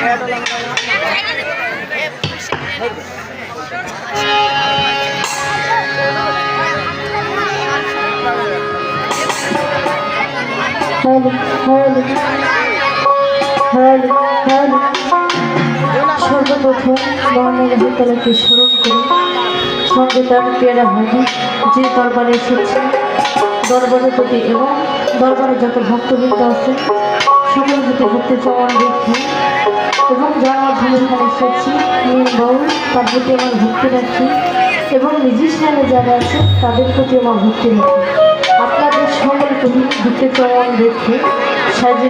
Hello সর্বপ্রথম মহানের হতলাকে স্মরণ করে সঙ্গে তার পেয়ারা হাজি যে দরবারে এসেছে। দরবারের প্রতি এবং দরবারে যত ভক্তবৃন্দ আছে সকল প্রতি ভক্তি চমন রেখে এবং যার মাধ্যমে এসেছি নীল বউ তার প্রতি আমার ভক্তি রাখি। এবং মিউজিশিয়ানে যারা আছে, তাদের প্রতি আমার ভক্তি রাখি। আপনাদের সকলকে ভক্তি চমন রেখে সাজিয়ে